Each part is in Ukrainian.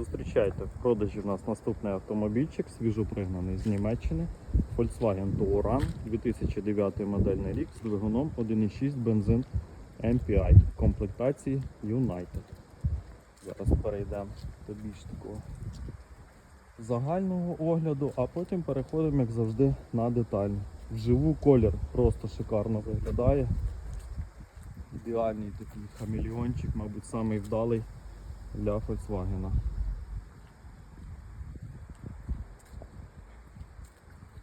Зустрічайте в продажі в нас наступний автомобільчик, свіжопригнаний з Німеччини. Volkswagen Touran 2009 модельний рік з двигуном 1.6 бензин MPI в комплектації United. Зараз перейдемо до більш такого загального огляду, а потім переходимо, як завжди, на детальний. Вживу колір просто шикарно виглядає. Ідеальний такий хамелеончик, мабуть, самий вдалий для Volkswagen.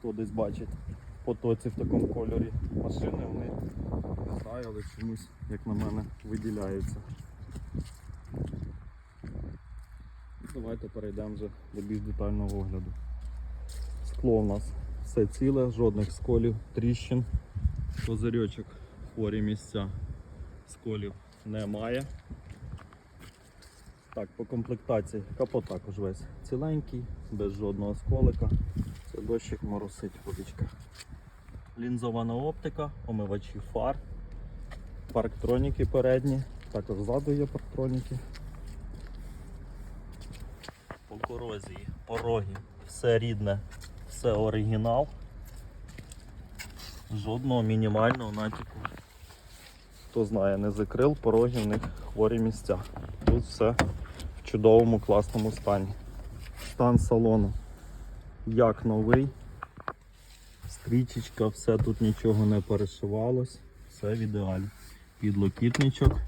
Хто десь бачить потоці в такому кольорі машини, вони не знаю, але чомусь, як на мене, виділяються. Давайте перейдемо вже до більш детального огляду. Скло у нас все ціле, жодних сколів, тріщин, козирьочок, хворі місця сколів немає. Так, по комплектації капот також весь ціленький, без жодного сколика. Дощик моросить водичка. Лінзована оптика, омивачі фар, парктроніки передні, також ззаду є парктроніки. По корозії, пороги, все рідне, все оригінал. Жодного мінімального натяку. Хто знає, не закрил, пороги в них хворі місця. Тут все в чудовому класному стані. Стан салону як новий. Стрічечка, все тут нічого не перешивалось, все в ідеалі. Підлокітничок.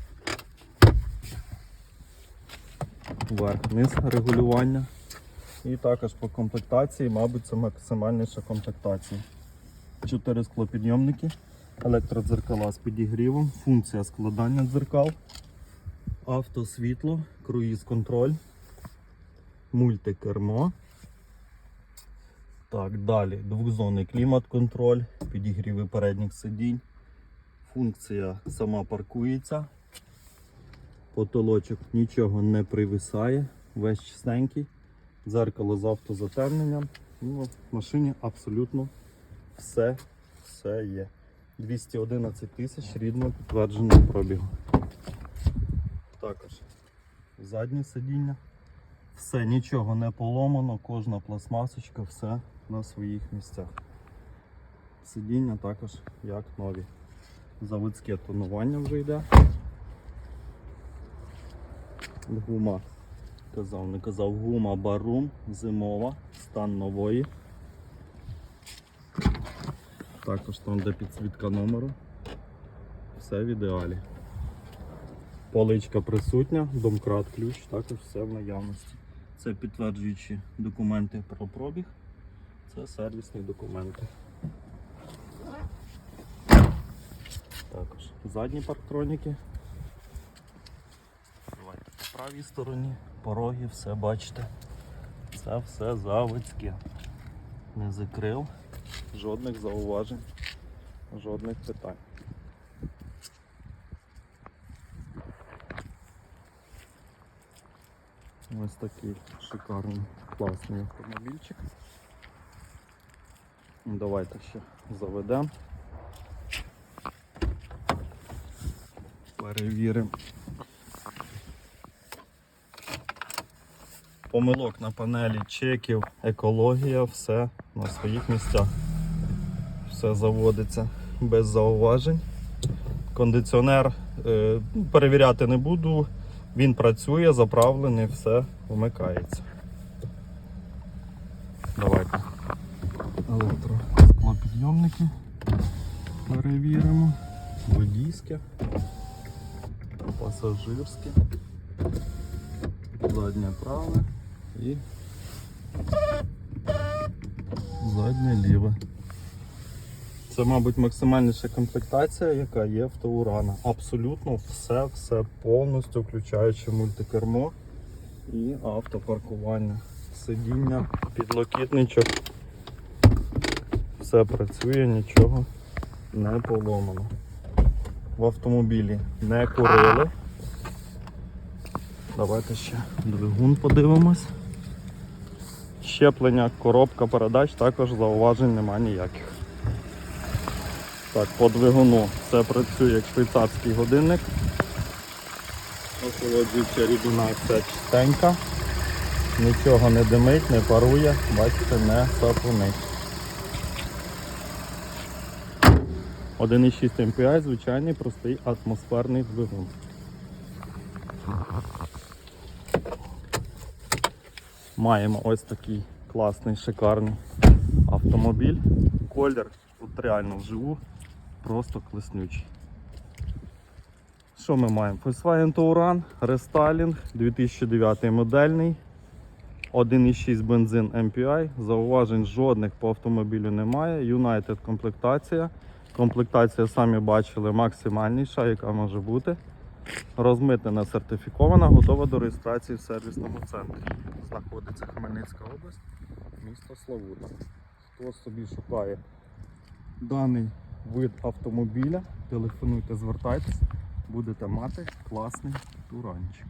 Верх-низ регулювання. І також по комплектації, мабуть, це максимальніша комплектація. Чотири склопідйомники, електродзеркала з підігрівом, функція складання дзеркал, автосвітло, круїз-контроль, мультикермо. Так, далі двохзонний клімат-контроль, підігріви передніх сидінь. Функція сама паркується. Потолочок нічого не привисає, весь чистенький. Дзеркало з автозатемненням. Ну, в машині абсолютно все, все є. 211 тисяч рідно підтвердженого пробігу. Також заднє сидіння. Все, нічого не поломано, кожна пластмасочка, все на своїх місцях. Сидіння також як нові. Заводське тонування вже йде. Гума, казав, не казав, гума барум, зимова, стан нової. Також там де підсвітка номеру. Все в ідеалі. Поличка присутня, домкрат ключ, також все в наявності. Це підтверджуючі документи про пробіг. Це сервісні документи. Також задні парктроніки. Давайте по правій стороні, пороги, все бачите. Це все заводське. Не закрив, жодних зауважень, жодних питань. Ось такий шикарний, класний автомобільчик. Ну, Давайте ще заведемо. Перевіримо. Помилок на панелі, чеків, екологія, все на своїх місцях. Все заводиться без зауважень. Кондиціонер е, ну, перевіряти не буду. Він працює, заправлений, все вмикається. Давайте електросклопідйомники перевіримо. Водійське, пасажирське, заднє праве і заднє ліве. Це, мабуть, максимальніша комплектація, яка є в Таурана. Абсолютно все, все повністю, включаючи мультикермо і автопаркування. Сидіння, підлокітничок. Все працює, нічого не поломано. В автомобілі не курили. Давайте ще двигун подивимось. Щеплення, коробка передач, також зауважень немає ніяких. Так, по двигуну все працює як швейцарський годинник. Охолоджуюча рідина все чистенька. Нічого не димить, не парує, бачите, не сапунить. 1,6 MPI, звичайний простий атмосферний двигун. Маємо ось такий класний, шикарний автомобіль. Колір тут реально вживу, просто класнючий. Що ми маємо? Volkswagen Touran, рестайлінг, 2009 модельний, 1,6 бензин MPI, зауважень жодних по автомобілю немає. United комплектація. Комплектація, самі бачили, максимальніша, яка може бути. Розмитнена, сертифікована, готова до реєстрації в сервісному центрі. Знаходиться Хмельницька область, місто Славута. Хто собі шукає даний вид автомобіля, телефонуйте, звертайтесь, будете мати класний туранчик.